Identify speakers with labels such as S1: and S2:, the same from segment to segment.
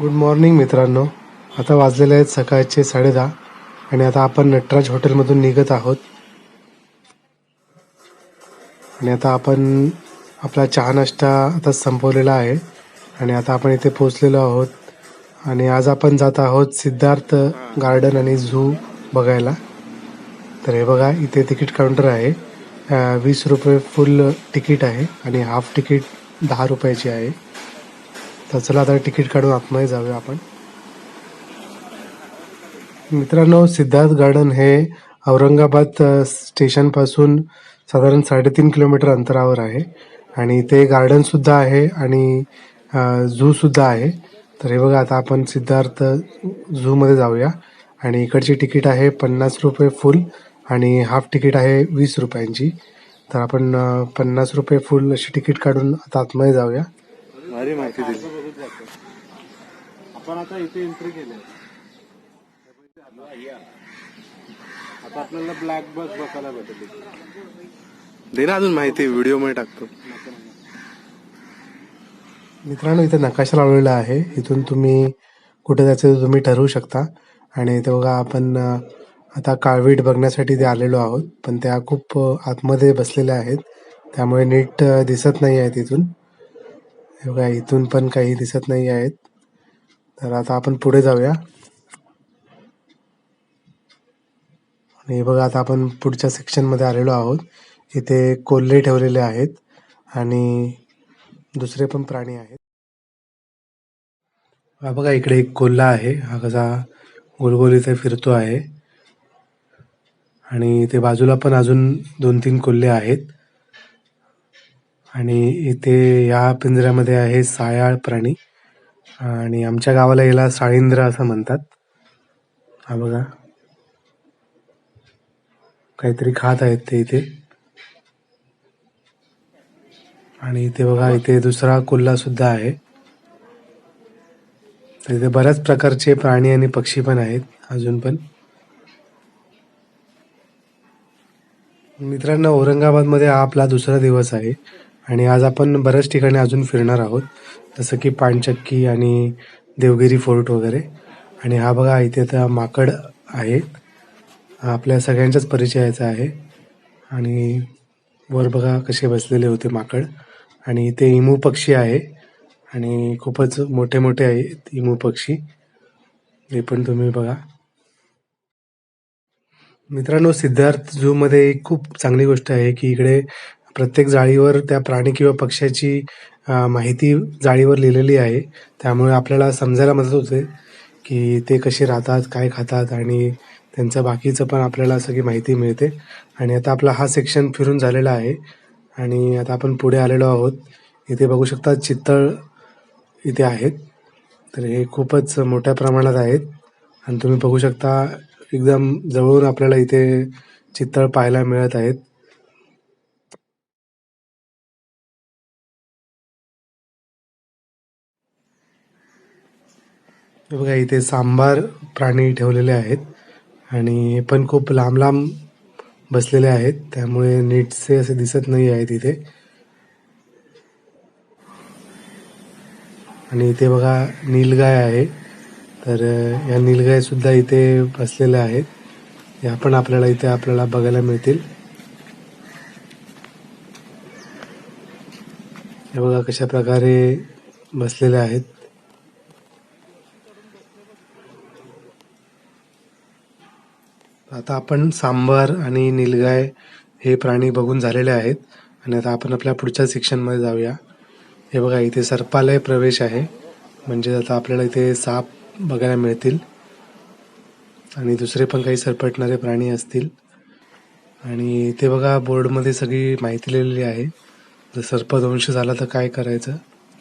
S1: Good morning मित्रांनो. आता वाजलेले आहेत सकाळचे साडेदहा आणि आता आपण नटराज हॉटेलमधून निघत आहोत. आणि आता आपण आपला चहा नाश्ता आता संपवलेला आहे. आणि आता आपण इथे पोहोचलेलो आहोत. आणि आज आपण जात आहोत सिद्धार्थ गार्डन आणि झू बघायला. तर हे बघा इथे तिकीट काउंटर आहे. वीस रुपये फुल तिकीट आहे आणि हाफ तिकीट दहा रुपयाची आहे. तर चला आता तिकीट काढून आतमध्ये जाऊया आपण. मित्रांनो सिद्धार्थ गार्डन हे औरंगाबाद स्टेशनपासून साधारण साडेतीन किलोमीटर अंतरावर आहे. आणि ते गार्डन सुद्धा आहे आणि झू सुद्धा आहे. तर हे बघा आता आपण सिद्धार्थ झू मध्ये जाऊया. आणि इकडची तिकीट आहे पन्नास रुपये फुल आणि हाफ तिकीट आहे वीस रुपयांची. तर आपण पन्नास रुपये फुल अशी तिकीट काढून आता आतमध्ये जाऊया.
S2: भारी माहिती दिली. आपण आता इथे एंट्री केली आता आपल्याला ब्लॅक बस बघायला भेटेल दे ना अजून माहिती व्हिडिओमध्ये टाकतो.
S1: मित्रांनो इथे नकाशा लावलेला आहे. इथून तुम्ही कुठे जायचं ते तुम्ही ठरवू शकता. आणि इथे बघा आपण आता काळवीट बघण्यासाठी ते आलेलो आहोत. पण त्या खूप आतमध्ये बसलेल्या आहेत. त्यामुळे नीट दिसत नाही आहेत इथून. बघा इथून पण काही दिसत नाही आहेत. तर आता आपण पुढे जाऊया. आणि बघा आता आपण पुढच्या सेक्शनमध्ये आलेलो आहोत इथे कोल्हे ठेवलेले आहेत आणि दुसरे पण प्राणी आहेत. हा बघा इकडे एक कोल्हा आहे. हा कसा गोलगोल इथे फिरतो आहे. आणि इथे बाजूला पण अजून दोन तीन कोल्हे आहेत. आणि इथे या पिंजऱ्यामध्ये आहे सायाळ प्राणी. आणि आमच्या गावाला याला साळींद्र असं म्हणतात. हा बघा. काहीतरी खात आहेत ते इथे. आणि इथे बघा इथे दुसरा कुल्ला सुद्धा आहे. तर इथे बऱ्याच प्रकारचे प्राणी आणि पक्षी पण आहेत अजून पण. मित्रांनो औरंगाबादमध्ये हा आपला दुसरा दिवस आहे. आणि आज आपण बऱ्याच ठिकाणी अजून फिरणार आहोत. जसं की पाणचक्की आणि देवगिरी फोर्ट वगैरे. आणि हा बघा इथे तर माकड आहे. हा आपल्या सगळ्यांच्याच परिचयाचा आहे. आणि वर बघा कसे बसलेले होते माकड. आणि इथे इमू पक्षी आहे. आणि खूपच मोठे मोठे आहेत इमू पक्षी. हे पण तुम्ही बघा. मित्रांनो सिद्धार्थ झू मध्ये खूप चांगली गोष्ट आहे की इकडे प्रत्येक जाळीवर त्या प्राणी किंवा पक्ष्याची माहिती जाळीवर लिहिलेली आहे. त्यामुळे आपल्याला समजायला मदत होते की ते कसे राहतात काय खातात आणि त्यांचं बाकीचं पण आपल्याला सगळी माहिती मिळते. आणि आता आपला हा सेक्शन फिरून झालेला आहे आणि आता आपण पुढे आलेलो आहोत. इथे बघू शकता चितळ इथे आहेत. तर हे खूपच मोठ्या प्रमाणात आहेत. आणि तुम्ही बघू शकता एकदम जवळून आपल्याला इथे चितळ पाहायला मिळत आहेत. हे बघा इथे सांबार प्राणी ठेवलेले आहेत आणि हे पण खूप लांब लांब बसलेले आहेत. त्यामुळे नीटसे असे दिसत नाही आहेत इथे. आणि इथे बघा नीलगाय आहे. तर या नीलगाय सुद्धा इथे बसलेल्या आहेत. या पण आपल्याला इथे आपल्याला बघायला मिळतील. हे बघा कशा प्रकारे बसलेले आहेत. आता आपण सांबार आणि नीलगाय हे प्राणी बघून झालेले आहेत. आणि आता आपण आपल्या पुढच्या सेक्शनमध्ये जाऊया. हे बघा इथे सर्पालय प्रवेश आहे. म्हणजे आता आपल्याला इथे साप बघायला मिळतील. आणि दुसरे पण काही सरपटणारे प्राणी असतील. आणि ते बघा बोर्डमध्ये सगळी माहिती लिहिलेली आहे. जर सर्पदंश झाला तर काय करायचं?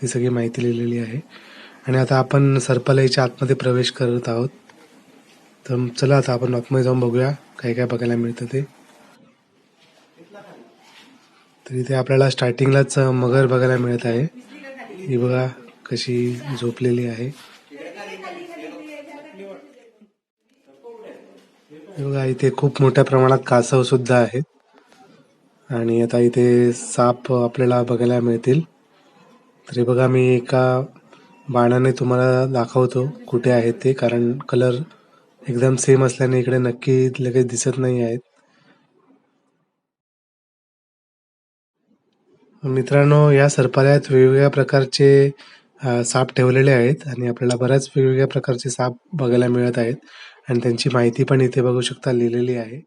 S1: ही सगळी माहिती लिहिलेली आहे. आणि आता आपण सर्पालयच्या आतमध्ये प्रवेश करत आहोत. तर चला आता आपण आतमध्ये जाऊन बघूया काय काय बघायला मिळतं ते. तर इथे आपल्याला स्टार्टिंगलाच मगर बघायला मिळत आहे. ही बघा कशी झोपलेली आहे. बघा इथे खूप मोठ्या प्रमाणात कासव सुद्धा आहेत. आणि आता इथे साप आपल्याला बघायला मिळतील. तरी बघा मी एका बाणाने तुम्हाला दाखवतो कुठे आहेत ते कारण कलर एकदम सेम असल्याने इकडे नक्की लगेच दिसत नाही आहेत. मित्रांनो या सर्पालयात वेगवेगळ्या प्रकारचे साप ठेवलेले आहेत आणि आपल्याला बऱ्याच वेगवेगळ्या प्रकारचे साप बघायला मिळत आहेत. आणि त्यांची माहिती पण इथे बघू शकता लिहिलेली आहे.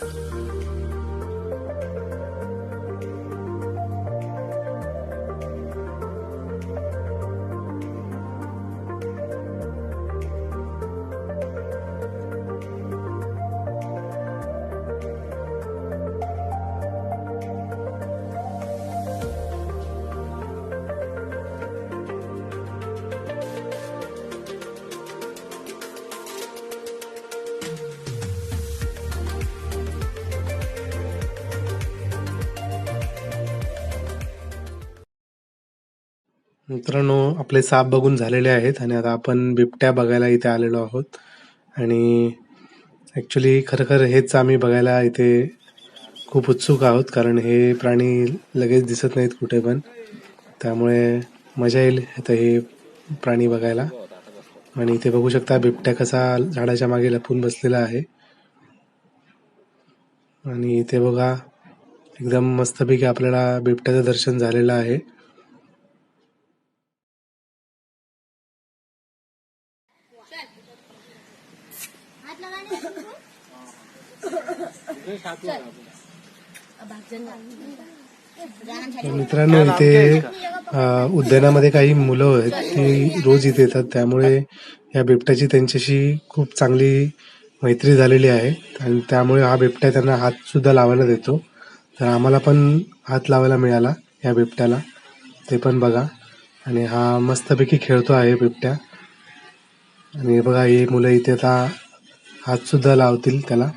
S1: Thank you. मित्रांनो आपले साप बघून झालेले आहेत आणि आता आपण बिबट्या बघायला इथे आलेलो आहोत. आणि ॲक्च्युली खरं खरं हेच आम्ही बघायला इथे खूप उत्सुक आहोत कारण हे प्राणी लगेच दिसत नाहीत कुठे पण. त्यामुळे मजा येईल आता हे प्राणी बघायला. आणि इथे बघू शकता बिबट्या कसा झाडाच्या मागे लपून बसलेला आहे. आणि इथे बघा एकदम मस्तपैकी आपल्याला बिबट्याचं दर्शन झालेलं आहे. मित्रांनो इथे उद्यानामध्ये काही मुलं आहेत ती रोज इथे येतात. त्यामुळे या बिबट्याची त्यांच्याशी खूप चांगली मैत्री झालेली आहे. आणि त्यामुळे हा बिबट्या त्यांना हात सुद्धा लावायला देतो. तर आम्हाला पण हात लावायला मिळाला या बिबट्याला. ते पण बघा. आणि हा मस्तपैकी खेळतो आहे बिबट्या. आणि बघा हे मुलं इथे आता हात सुद्धा लावतील त्याला.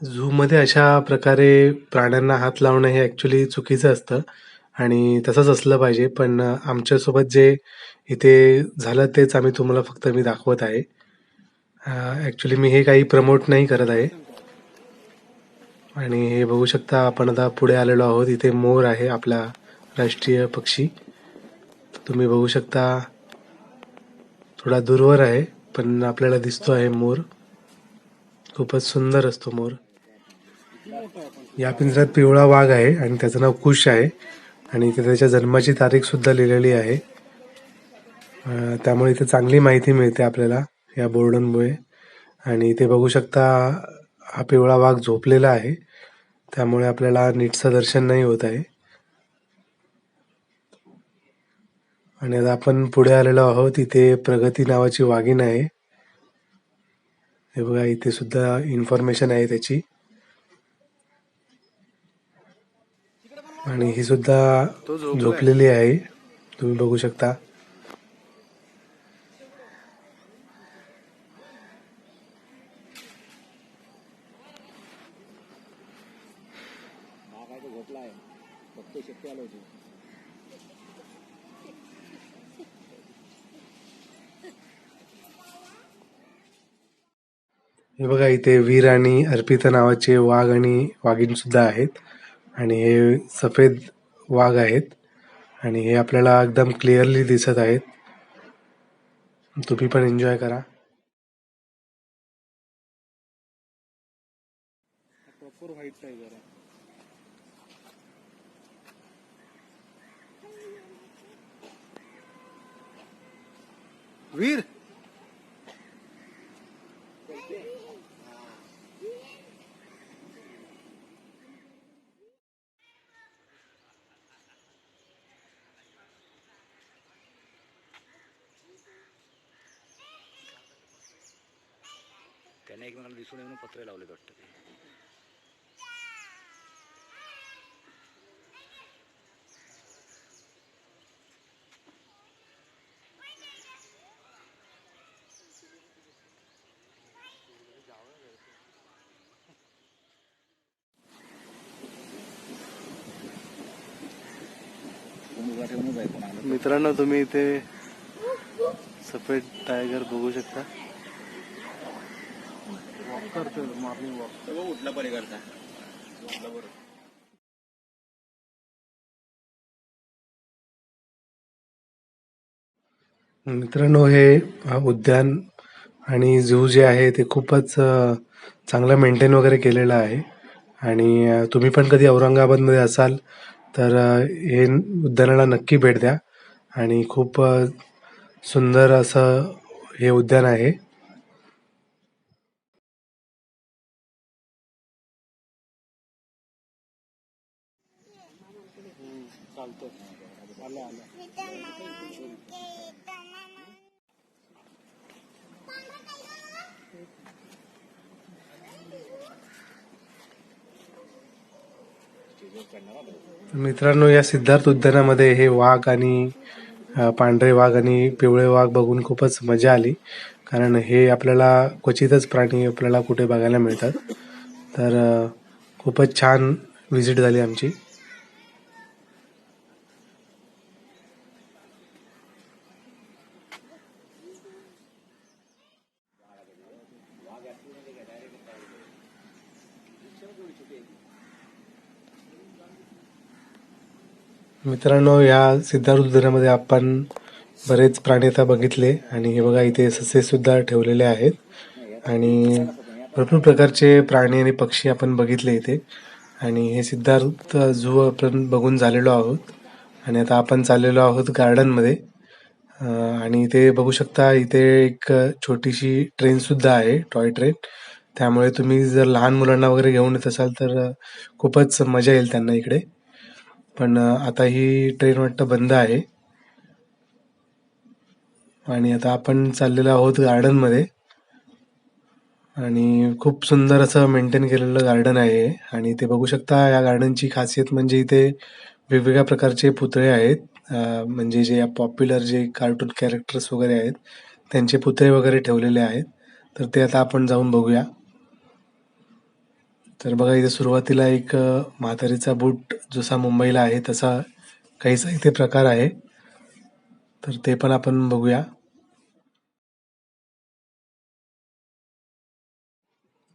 S1: झूमध्ये अशा प्रकारे प्राण्यांना हात लावणं हे ऍक्च्युली चुकीचं असतं. आणि तसंच असलं पाहिजे पण आमच्यासोबत जे इथे झालं तेच आम्ही तुम्हाला फक्त मी दाखवत आहे. ऍक्च्युली मी हे काही प्रमोट नाही करत आहे. आणि हे बघू शकता आपण आता पुढे आलेलो आहोत. इथे मोर आहे आपला राष्ट्रीय पक्षी. तुम्ही बघू शकता थोडा दूरवर आहे पण आपल्याला दिसतो आहे मोर. खूपच सुंदर असतो मोर. या पिंजऱ्यात पिवळा वाघ आहे आणि त्याचं नाव कुश आहे. आणि इथे त्याच्या जन्माची तारीख सुद्धा लिहिलेली आहे. त्यामुळे इथे चांगली माहिती मिळते आपल्याला या बोर्डांमुळे. आणि इथे बघू शकता हा पिवळा वाघ झोपलेला आहे. त्यामुळे आपल्याला नीटचं दर्शन नाही होत आहे. आणि आता आपण पुढे आलेलो आहोत. इथे प्रगती नावाची वाघीण आहे. हे बघा इथे सुद्धा इन्फॉर्मेशन आहे त्याची. आणि ही सुद्धा झोपलेली आहे. तुम्ही बघू शकता. हे बघा इथे वीर आणि अर्पिता नावाचे वाघ आणि वाघीण सुद्धा आहेत. आणि हे सफेद वाघ आहेत. आणि हे आपल्याला एकदम क्लिअरली दिसत आहेत. तुम्ही पण एन्जॉय करा.
S2: प्रॉपर व्हाईट टायगर आहे वीर!
S3: त्याने एकमेकांना दिसून येऊन पत्रे लावले वाटतं ते.
S2: मित्रांनो तुम्ही इथे सफेद टायगर बघू शकता. मॉर्निंग वॉक
S3: उठला पलीकडचा.
S1: मित्रांनो हे उद्यान आणि झू जे आहे ते खूपच चांगलं मेंटेन वगैरे केलेलं आहे. आणि तुम्ही पण कधी औरंगाबादमध्ये असाल तर हे उद्यानाला नक्की भेट द्या. आणि खूप सुंदर असं हे उद्यान आहे. मित्रांनो या सिद्धार्थ उद्यानामध्ये हे वाघ आणि पांढरे वाघ आणि पिवळे वाघ बघून खूपच मजा आली. कारण हे आपल्याला क्वचितच प्राणी आपल्याला कुठे बघायला मिळतात. तर खूपच छान व्हिजिट झाली आमची. मित्रांनो या सिद्धार्थ उद्यानामध्ये आपण बरेच प्राणी आता बघितले आणि हे बघा इथे ससे सुद्धा ठेवलेले आहेत. आणि भरपूर प्रकारचे प्राणी आणि पक्षी आपण बघितले इथे. आणि हे सिद्धार्थ झू आपण बघून झालेलो आहोत. आणि आता आपण चाललेलो आहोत गार्डनमध्ये. आणि इथे बघू शकता इथे एक छोटीशी ट्रेन सुद्धा आहे टॉय ट्रेन. त्यामुळे तुम्ही जर लहान मुलांना वगैरे घेऊन येत असाल तर खूपच मजा येईल त्यांना इकडे. पण आता ही ट्रेन वाटतं बंद आहे. आणि आता आपण चाललेलो आहोत गार्डनमध्ये आणि खूप सुंदर असं मेंटेन केलेलं गार्डन आहे. आणि ते बघू शकता या गार्डनची खासियत म्हणजे इथे वेगवेगळ्या प्रकारचे पुतळे आहेत. म्हणजे जे पॉप्युलर जे कार्टून कॅरेक्टर्स वगैरे आहेत त्यांचे पुतळे वगैरे ठेवलेले आहेत. तर ते आता आपण जाऊन बघूया. तर बघा इथे सुरुवातीला एक अ, म्हातारीचा बूट जसा मुंबईला आहे तसा काहीसा इथे प्रकार आहे. तर ते पण आपण बघूया.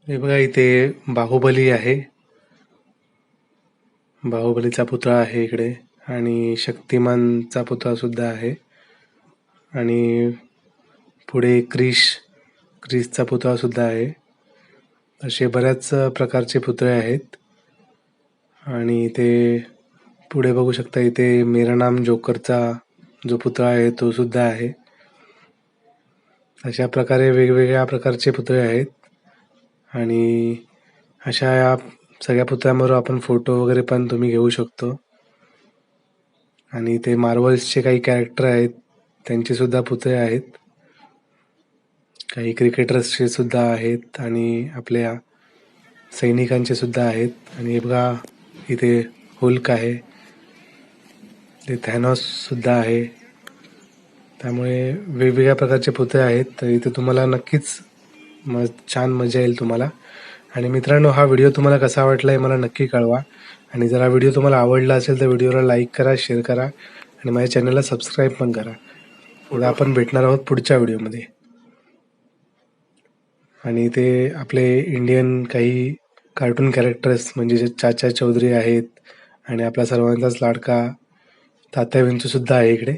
S1: हे बघा इथे बाहुबली आहे. बाहुबलीचा पुतळा आहे इकडे आणि शक्तिमानचा पुतळा सुद्धा आहे. आणि पुढे क्रिश क्रिशचा पुतळा सुद्धा आहे. असे बऱ्याच प्रकारचे पुतळे आहेत. आणि इथे पुढे बघू शकता इथे मेरा नाम जोकरचा जो पुतळा आहे तो सुद्धा आहे. अशा प्रकारे वेगवेगळ्या प्रकारचे पुतळे आहेत. आणि अशा या सगळ्या पुतळ्यांवर आपण फोटो वगैरे पण तुम्ही घेऊ शकतो. आणि इथे मार्वल्सचे काही कॅरेक्टर आहेत त्यांचे सुद्धा पुतळे आहेत. काही क्रिकेटर्सचे सुद्धा आहेत आणि आपल्या सैनिकांचे सुद्धा आहेत. आणि हे बघा इथे हुल्क आहे. ते थॅनॉस सुद्धा आहे. त्यामुळे वेगवेगळ्या प्रकारचे पुतळे आहेत. तर इथे तुम्हाला नक्कीच म छान मजा येईल तुम्हाला. आणि मित्रांनो हा व्हिडिओ तुम्हाला कसा वाटला हे मला नक्की कळवा. आणि जर हा व्हिडिओ तुम्हाला आवडला असेल तर व्हिडिओला लाईक करा शेअर करा. आणि माझ्या चॅनलला सबस्क्राईब पण करा. पुढे आपण भेटणार आहोत पुढच्या व्हिडिओमध्ये. आणि ते आपले इंडियन काही कार्टून कॅरेक्टर्स म्हणजे जे चाचा चौधरी आहेत आणि आपला सर्वांचाच लाडका तात्या विंचू सुद्धा आहे इकडे.